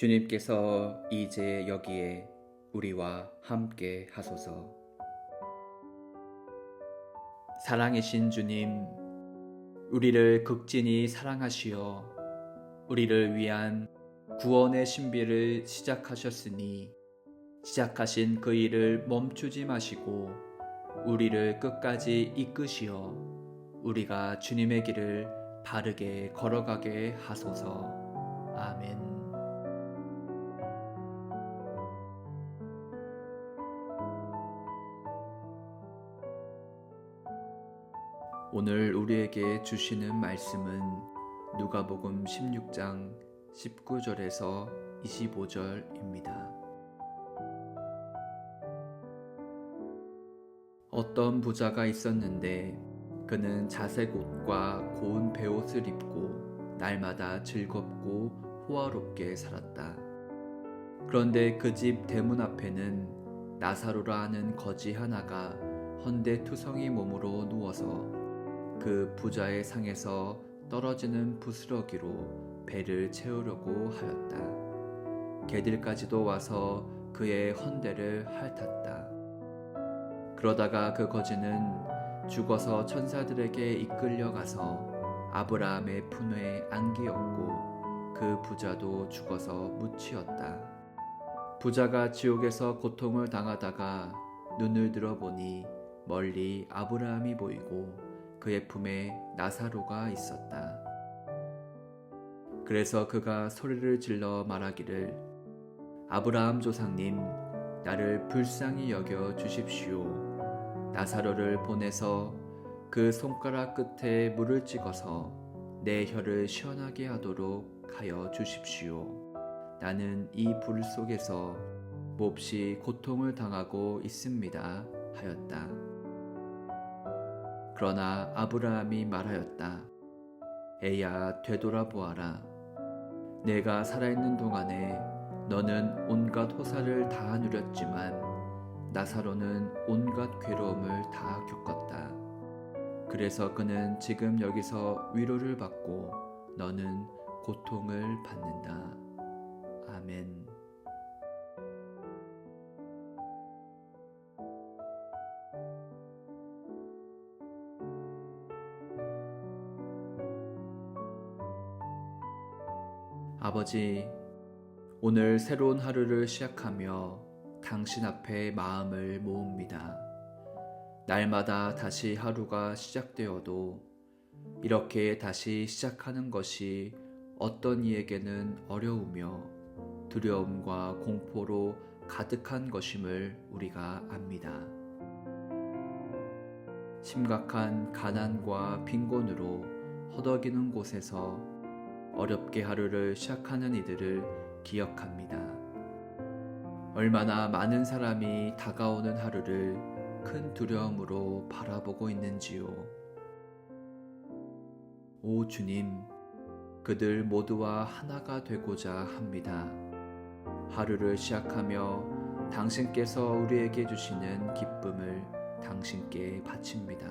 주님께서 이제 여기에 우리와 함께 하소서. 사랑이신 주님, 우리를 극진히 사랑하시어 우리를 위한 구원의 신비를 시작하셨으니 시작하신 그 일을 멈추지 마시고 우리를 끝까지 이끄시어 우리가 주님의 길을 바르게 걸어가게 하소서. 아멘. 오늘 우리에게 주시는 말씀은 누가복음 16장 19절에서 25절입니다. 어떤 부자가 있었는데 그는 자색 옷과 고운 베옷을 입고 날마다 즐겁고 호화롭게 살았다. 그런데 그 집 대문 앞에는 나사로라 하는 거지 하나가 헌데 투성이 몸으로 누워서 그 부자의 상에서 떨어지는 부스러기로 배를 채우려고 하였다. 개들까지도 와서 그의 헌대를 핥았다. 그러다가 그 거지는 죽어서 천사들에게 이끌려 가서 아브라함의 품에 안기었고 그 부자도 죽어서 묻히었다. 부자가 지옥에서 고통을 당하다가 눈을 들어보니 멀리 아브라함이 보이고 그의 품에 나사로가 있었다. 그래서 그가 소리를 질러 말하기를 아브라함 조상님 나를 불쌍히 여겨 주십시오. 나사로를 보내서 그 손가락 끝에 물을 찍어서 내 혀를 시원하게 하도록 하여 주십시오. 나는 이 불 속에서 몹시 고통을 당하고 있습니다. 하였다. 그러나 아브라함이 말하였다. 에야 되돌아보아라. 내가 살아있는 동안에 너는 온갖 호사를 다 누렸지만 나사로는 온갖 괴로움을 다 겪었다. 그래서 그는 지금 여기서 위로를 받고 너는 고통을 받는다. 아멘. 아버지, 오늘 새로운 하루를 시작하며 당신 앞에 마음을 모읍니다. 날마다 다시 하루가 시작되어도 이렇게 다시 시작하는 것이 어떤 이에게는 어려우며 두려움과 공포로 가득한 것임을 우리가 압니다. 심각한 가난과 빈곤으로 허덕이는 곳에서 어렵게 하루를 시작하는 이들을 기억합니다. 얼마나 많은 사람이 다가오는 하루를 큰 두려움으로 바라보고 있는지요. 오 주님, 그들 모두와 하나가 되고자 합니다. 하루를 시작하며 당신께서 우리에게 주시는 기쁨을 당신께 바칩니다.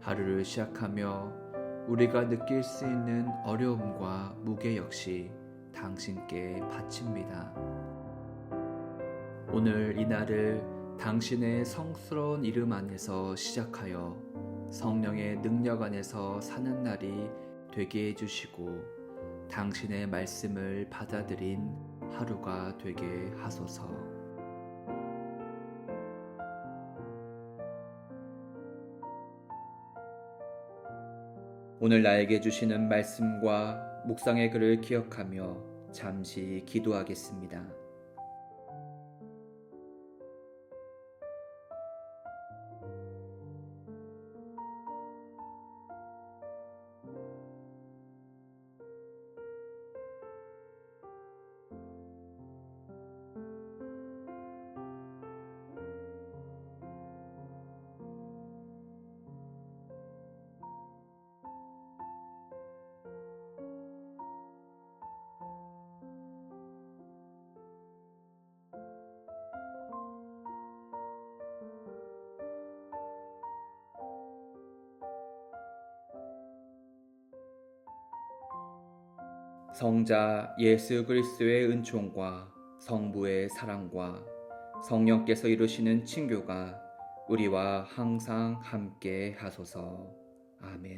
하루를 시작하며 우리가 느낄 수 있는 어려움과 무게 역시 당신께 바칩니다. 오늘 이 날을 당신의 성스러운 이름 안에서 시작하여 성령의 능력 안에서 사는 날이 되게 해주시고 당신의 말씀을 받아들인 하루가 되게 하소서. 오늘 나에게 주시는 말씀과 묵상의 글을 기억하며 잠시 기도하겠습니다. 성자 예수 그리스도의 은총과 성부의 사랑과 성령께서 이루시는 친교가 우리와 항상 함께 하소서. 아멘.